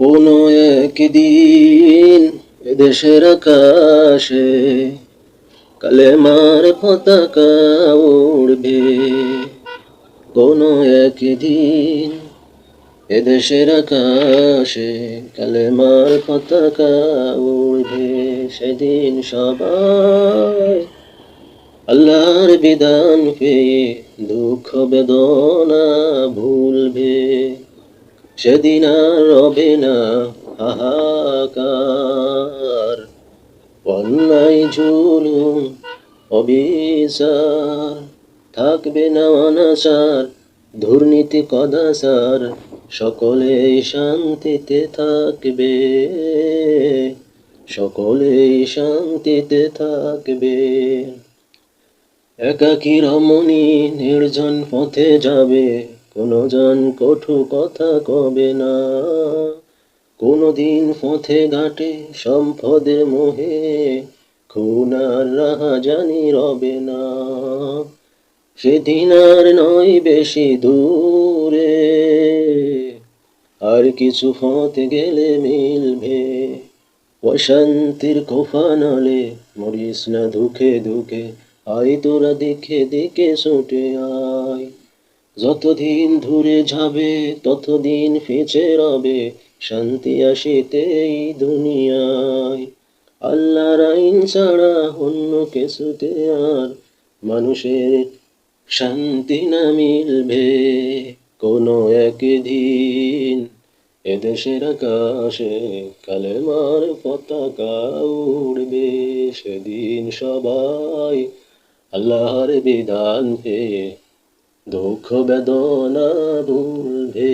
কোনো একদিন এদেশের আকাশে কালেমার পতাকা উড়বে। কোনো একদিন এদেশের আকাশে কালেমার পতাকা উড়বে। সেদিন সবাই আল্লাহর বিধান পেয়ে দুঃখ বেদনা ভুলবে। সেদিন আর রবে না হাহাকার। অন্যায়, জুলুম, অবিচার, থাকবে না অনাচার, দুর্নীতি, কদাচার, সকলেই শান্তিতে থাকবে। সকলেই শান্তিতে থাকবে। একাকী রমণী নির্জন পথে যাবে। কোনো জন কঠু কথা কবে না? কোনো দিন পথে ঘাটে সম্পদের মোহে, খুনার রাহা জানি রবে না। সেদিন আর নয় বেশি দূরে, আর কিছু পথ গেলে মিলবে। অশান্তির কোফানালে মরিস না দুঃখে দুঃখে, আয় তোরা দেখে দেখে ছুটে আয়। যতদিন ধরে যাবে ততদিন ফিচে রবে, শান্তি আসিতে এই দুনিয়ায়। আল্লাহর আইন ছাড়া অন্য কিছুতে আর মানুষের শান্তি না মিলবে। কোনো একদিন এদেশের আকাশে কালেমার পতাকা উড়বে, সেদিন সবাই আল্লাহর বিধান পেয়ে দুঃখ বেদনা ভুলবে